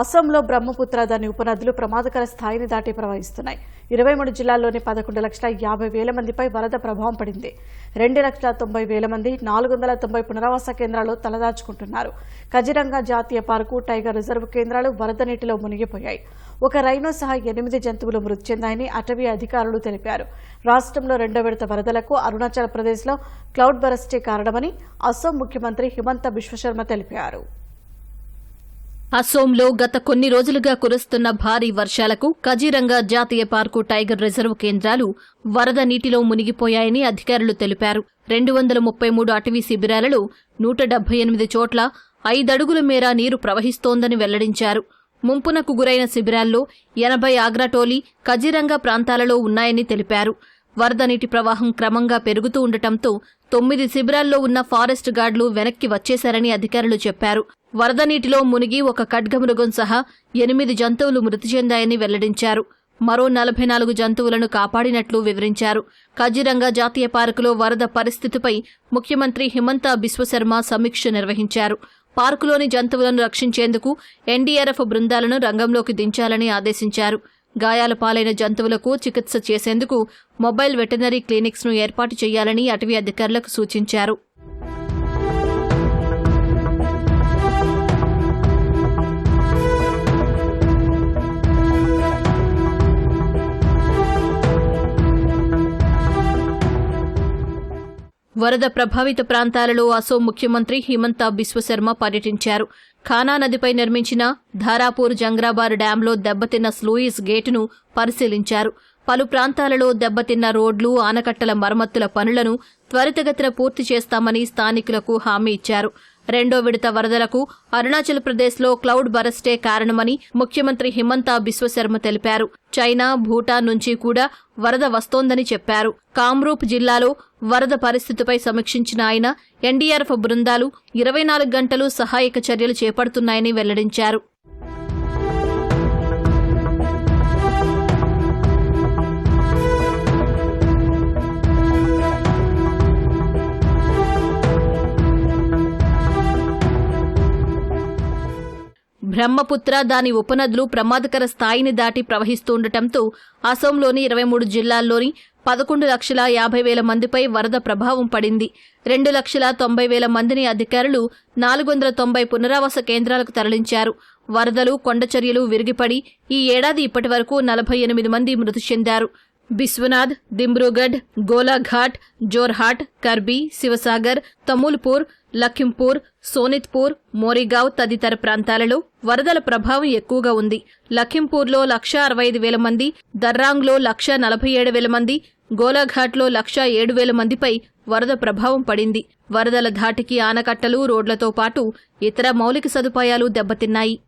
అసోంలో బ్రహ్మపుత్ర దాని ఉపనదులు ప్రమాదకర స్థాయిని దాటి ప్రవహిస్తున్నాయి. ఇరవై మూడు జిల్లాల్లోని పదకొండు లక్షల యాభై వేల మందిపై వరద ప్రభావం పడింది. రెండు లక్షల తొంభై వేల మంది నాలుగు వందల తొంభై పునరావాస కేంద్రాలు తలదాచుకుంటున్నారు. కజిరంగా జాతీయ పార్కు టైగర్ రిజర్వ్ కేంద్రాలు వరద నీటిలో మునిగిపోయాయి. ఒక రైనో సహా ఎనిమిది జంతువులు మృతి చెందాయని అటవీ అధికారులు తెలిపారు. రాష్ట్రంలో రెండో విడత వరదలకు అరుణాచల్ ప్రదేశ్లో క్లౌడ్ బరస్టే కారణమని అస్సాం ముఖ్యమంత్రి హిమంత బిశ్వశర్మ తెలిపారు. అసోంలో గత కొన్ని రోజులుగా కురుస్తున్న భారీ వర్షాలకు కజీరంగా జాతీయ పార్కు టైగర్ రిజర్వ్ కేంద్రాలు వరద నీటిలో మునిగిపోయాయని అధికారులు తెలిపారు. రెండు వందల ముప్పై మూడు అటవీ శిబిరాలలో నూట డెబ్బై ఎనిమిది చోట్ల ఐదడుగుల మేర నీరు ప్రవహిస్తోందని వెల్లడించారు. ముంపునకు గురైన శిబిరాల్లో ఎనభై ఆగ్రాటోలీ కజీరంగా ప్రాంతాలలో ఉన్నాయని తెలిపారు. వరద నీటి ప్రవాహం క్రమంగా పెరుగుతూ ఉండటంతో తొమ్మిది శిబిరాల్లో ఉన్న ఫారెస్ట్ గార్డులు వెనక్కి వచ్చేశారని అధికారులు చెప్పారు. వరద నీటిలో మునిగి ఒక ఖడ్గమృగం సహా ఎనిమిది జంతువులు మృతి చెందాయని వెల్లడించారు. మరో నలభై నాలుగు జంతువులను కాపాడినట్లు వివరించారు. కజిరంగా జాతీయ పార్కులో వరద పరిస్థితిపై ముఖ్యమంత్రి హిమంత బిశ్వశర్మ సమీక్ష నిర్వహించారు. పార్కులోని జంతువులను రక్షించేందుకు ఎన్డీఆర్ఎఫ్ బృందాలను రంగంలోకి దించాలని ఆదేశించారు. గాయాల పాలైన జంతువులకు చికిత్స చేసేందుకు మొబైల్ వెటనరీ క్లినిక్స్ను ఏర్పాటు చేయాలని అటవీ అధికారులకు సూచించారు. వరద ప్రభావిత ప్రాంతాలలో అసోం ముఖ్యమంత్రి హిమంత బిశ్వశర్మ పర్యటించారు. ఖానా నదిపై నిర్మించిన ధారాపూర్ జంగ్రాబార్ డ్యాంలో దెబ్బతిన్న స్లూయిస్ గేటును పరిశీలించారు. పలు ప్రాంతాలలో దెబ్బతిన్న రోడ్లు ఆనకట్టల మరమ్మతుల పనులను త్వరితగతిన పూర్తి చేస్తామని స్థానికులకు హామీ ఇచ్చారు. రెండో విడత వరదలకు అరుణాచల్ ప్రదేశ్లో క్లౌడ్ బరస్టే కారణమని ముఖ్యమంత్రి హిమంత బిశ్వశర్మ తెలిపారు. చైనా భూటాన్ నుంచి కూడా వరద వస్తోందని చెప్పారు. కామ్రూప్ జిల్లాలో వరద పరిస్థితిపై సమీక్షించిన ఆయన ఎన్డీఆర్ఎఫ్ బృందాలు ఇరవై నాలుగు గంటలు సహాయక చర్యలు చేపడుతున్నాయని వెల్లడించారు. బ్రహ్మపుత్ర దాని ఉపనదులు ప్రమాదకర స్థాయిని దాటి ప్రవహిస్తుండటంతో అసోంలోని ఇరవై మూడు జిల్లాల్లోని పదకొండు లక్షల యాభై వేల మందిపై వరద ప్రభావం పడింది. రెండు లక్షల తొంభై వేల మందిని అధికారులు నాలుగు వందల తొంభై పునరావాస కేంద్రాలకు తరలించారు. వరదలు కొండచర్యలు విరిగిపడి ఈ ఏడాది ఇప్పటి వరకు నలభై ఎనిమిది మంది మృతి చెందారు. బిశ్వనాథ్ దిమ్రూగఢ్ గోలాఘాట్ జోర్హాట్ కర్బీ శివసాగర్ తమూల్పూర్ లఖింపూర్ సోనిత్పూర్ మోరిగావ్ తదితర ప్రాంతాలలో వరదల ప్రభావం ఎక్కువగా ఉంది. లఖింపూర్లో లక్ష అరవై ఐదు వేల మంది దర్రాంగ్లో లక్ష నలభై ఏడు వేల మంది గోలాఘాట్లో లక్ష ఏడు వేల మందిపై వరద ప్రభావం పడింది. వరదల ధాటికి ఆనకట్టలు రోడ్లతో పాటు ఇతర మౌలిక సదుపాయాలు దెబ్బతిన్నాయి.